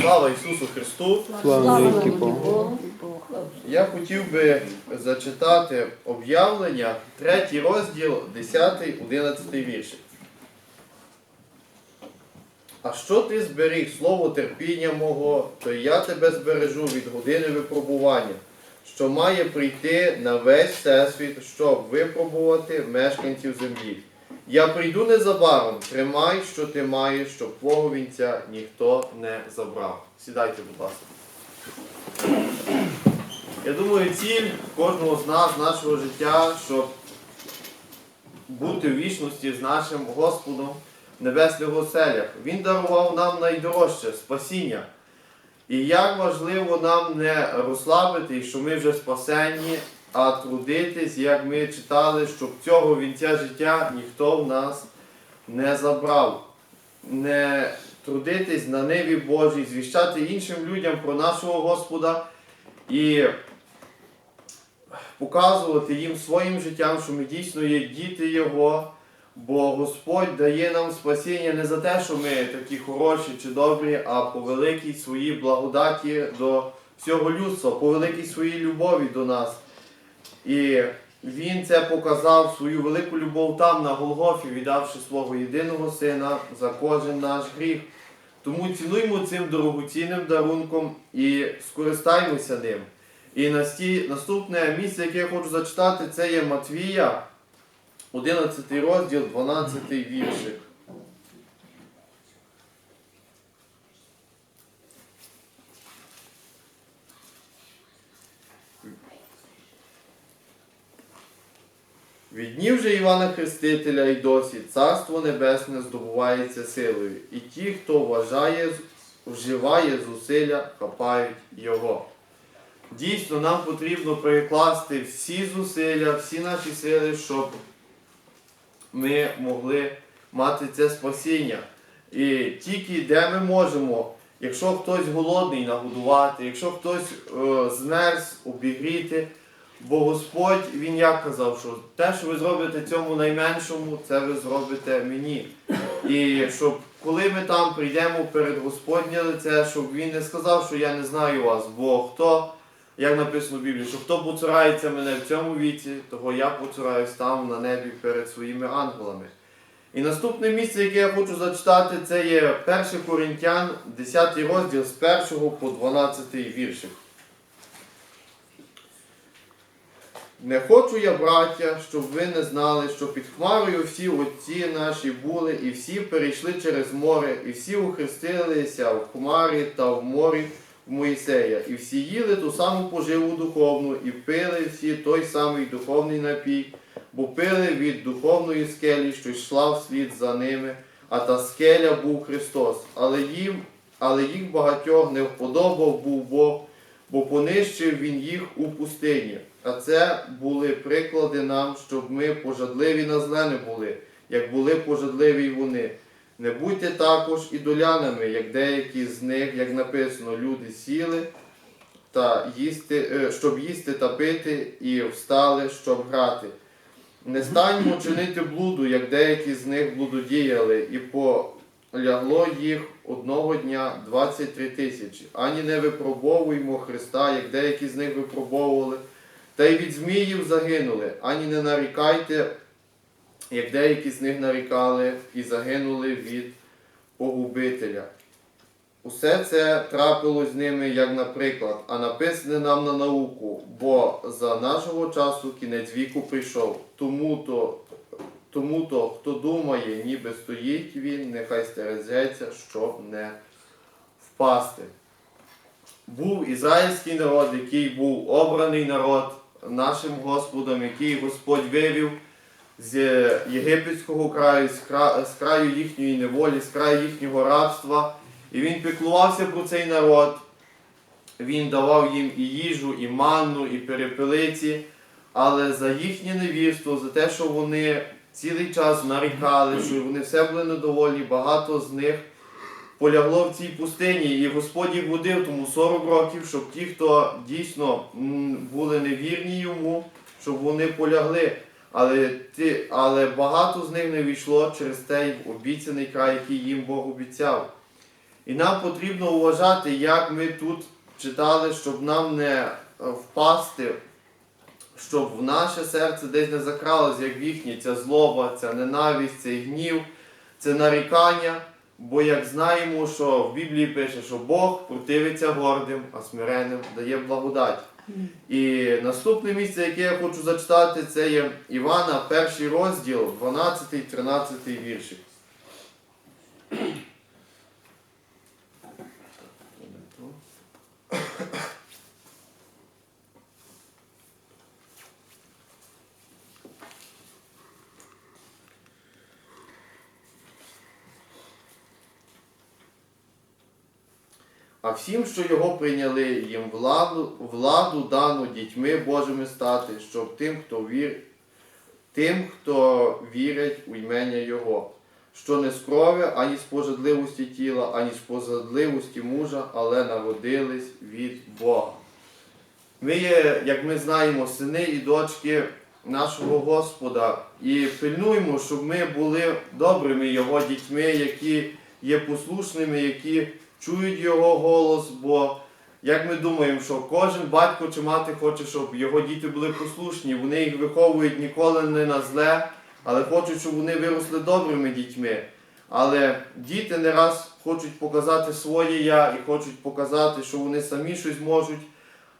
Слава Ісусу Христу! Слава Богу. Я хотів би зачитати об'явлення, третій розділ, 10-11 вірші. А що ти зберіг слово терпіння мого, то я тебе збережу від години випробування, що має прийти на весь всесвіт, щоб випробувати мешканців землі. Я прийду незабаром, тримай, що ти маєш, щоб твого вінця ніхто не забрав. Сідайте, будь ласка. Я думаю, ціль кожного з нас, нашого життя, щоб бути в вічності з нашим Господом в небесних оселях. Він дарував нам найдорожче спасіння. І як важливо нам не розслабити, що ми вже спасенні, а трудитись, як ми читали, щоб цього вінця життя ніхто в нас не забрав. Не трудитись на ниві Божій, звіщати іншим людям про нашого Господа і показувати їм своїм життям, що ми дійсно є діти Його, бо Господь дає нам спасіння не за те, що ми такі хороші чи добрі, а по великій своїй благодаті до всього людства, по великій своїй любові до нас. І Він це показав свою велику любов там, на Голгофі, віддавши свого єдиного сина за кожен наш гріх. Тому цінуймо цим дорогоцінним дарунком і скористаймося ним. І наступне місце, яке я хочу зачитати, це є Матвія, 11 розділ, 12 віршик. Від днів же Івана Хрестителя й досі Царство Небесне здобувається силою, і ті, хто вважає, вживає зусилля, хапають його. Дійсно, нам потрібно перекласти всі зусилля, всі наші сили, щоб ми могли мати це спасіння. І тільки де ми можемо, якщо хтось голодний нагодувати, якщо хтось е, змерз, обігріти, бо Господь Він як казав, що те, що ви зробите цьому найменшому, це ви зробите мені. І щоб коли ми там прийдемо перед Господнє лице, щоб він не сказав, що я не знаю вас, бо хто, як написано в Біблії, що хто поцурається мене в цьому віці, того я поцураюсь там на небі перед своїми ангелами. І наступне місце, яке я хочу зачитати, це є 1 Коринтян, 10 розділ з 1 по 12 віршик. Не хочу я, браття, щоб ви не знали, що під хмарою всі отці наші були, і всі перейшли через море, і всі ухрестилися в хмарі та в морі в Моїсея, і всі їли ту саму поживу духовну, і пили всі той самий духовний напій, бо пили від духовної скелі, що йшла вслід за ними, а та скеля був Христос. Але їм, але їх багатьох не вподобав був Бог, бо понищив він їх у пустині. А це були приклади нам, щоб ми пожадливі на зле не були, як були пожадливі й вони. Не будьте також ідолянами, як деякі з них, як написано, люди сіли, та їсти, е, щоб їсти та пити, і встали, щоб грати. Не станьмо чинити блуду, як деякі з них блудодіяли, і полягло їх одного дня 23 тисячі. Ані не випробовуймо Христа, як деякі з них випробовували, та й від зміїв загинули, ані не нарікайте, як деякі з них нарікали і загинули від погубителя. Усе це трапилось з ними, як наприклад, а написане нам на науку, бо за нашого часу кінець віку прийшов. Тому то, тому то хто думає, ніби стоїть він, нехай стережеться, щоб не впасти. Був ізраїльський народ, який був обраний народ нашим Господом, який Господь вивів з єгипетського краю, з краю їхньої неволі, з краю їхнього рабства. І він піклувався про цей народ. Він давав їм і їжу, і манну, і перепелиці, але за їхнє невірство, за те, що вони цілий час нарікали, що вони все були недовольні, багато з них полягло в цій пустині, і Господь їх водив тому 40 років, щоб ті, хто дійсно були невірні йому, щоб вони полягли. Але, ті, але багато з них не війшло через той обіцяний край, який їм Бог обіцяв. І нам потрібно вважати, як ми тут читали, щоб нам не е, впасти, щоб в наше серце десь не закралось, як їхнє, ця злоба, ця ненависть, цей гнів, це нарікання. Бо як знаємо, що в Біблії пише, що Бог противиться гордим, а смиренним дає благодать. І наступне місце, яке я хочу зачитати, це є Івана, перший розділ, 12-13 віршик. А всім, що його прийняли, їм владу, владу дану дітьми Божими стати, щоб тим, хто вір, тим, хто вірить у імення Його, що не з крові, ані з пожадливості тіла, ані з пожадливості мужа, але народились від Бога. Ми є, як ми знаємо, сини і дочки нашого Господа, і пильнуємо, щоб ми були добрими Його дітьми, які є послушними, які чують Його голос, бо як ми думаємо, що кожен батько чи мати хоче, щоб його діти були послушні, вони їх виховують ніколи не на зле, але хочуть, щоб вони виросли добрими дітьми. Але діти не раз хочуть показати своє я і хочуть показати, що вони самі щось можуть.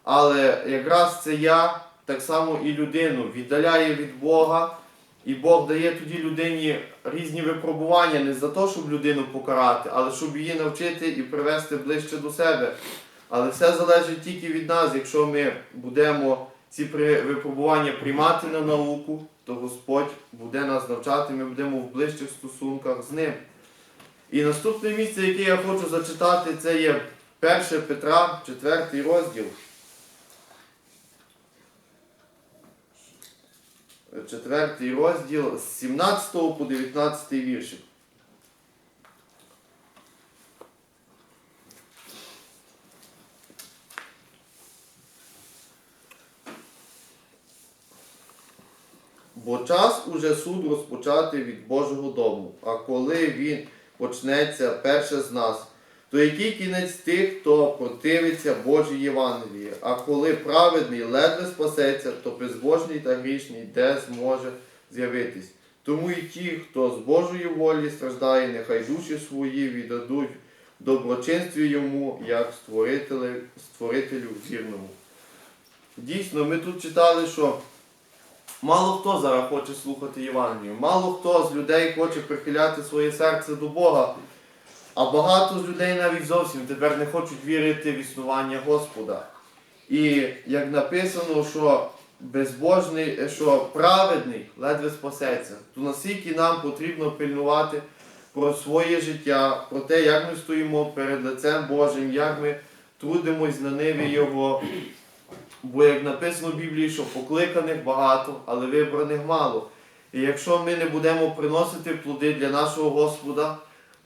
Але якраз це я так само і людину віддаляє від Бога, і Бог дає тоді людині різні випробування не за те, щоб людину покарати, але щоб її навчити і привести ближче до себе. Але все залежить тільки від нас. Якщо ми будемо ці випробування приймати на науку, то Господь буде нас навчати, ми будемо в ближчих стосунках з ним. І наступне місце, яке я хочу зачитати, це є 1 Петра, 4 розділ. Четвертий розділ з 17 по 19 віршик. Бо час уже суд розпочати від Божого дому, а коли він почнеться перше з нас, то який кінець тих, хто противиться Божій Євангелії, а коли праведний ледве спасеться, то безбожний та грішний де зможе з'явитись. Тому і ті, хто з Божої волі страждає, нехай душі свої віддадуть доброчинстві йому, як створителю, створителю вірному. Дійсно, ми тут читали, що мало хто зараз хоче слухати Євангелію, мало хто з людей хоче прихиляти своє серце до Бога. А багато з людей навіть зовсім тепер не хочуть вірити в існування Господа. І як написано, що безбожний, що праведний ледве спасеться, то наскільки нам потрібно пильнувати про своє життя, про те, як ми стоїмо перед лицем Божим, як ми трудимось на ниві Його. Бо як написано в Біблії, що покликаних багато, але вибраних мало. І якщо ми не будемо приносити плоди для нашого Господа,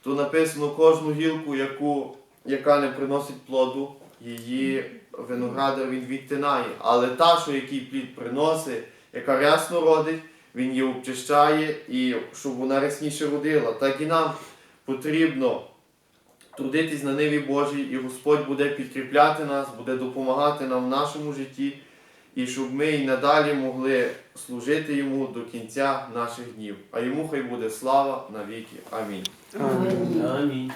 то написано кожну гілку, яку, яка не приносить плоду, її виноградар він відтинає. Але та, що який плід приносить, яка рясно родить, він її обчищає і щоб вона рясніше родила. Так і нам потрібно трудитись на ниві Божій, і Господь буде підкріпляти нас, буде допомагати нам в нашому житті, і щоб ми і надалі могли служити йому до кінця наших днів. А йому хай буде слава навіки. Амінь. Амінь. Амінь.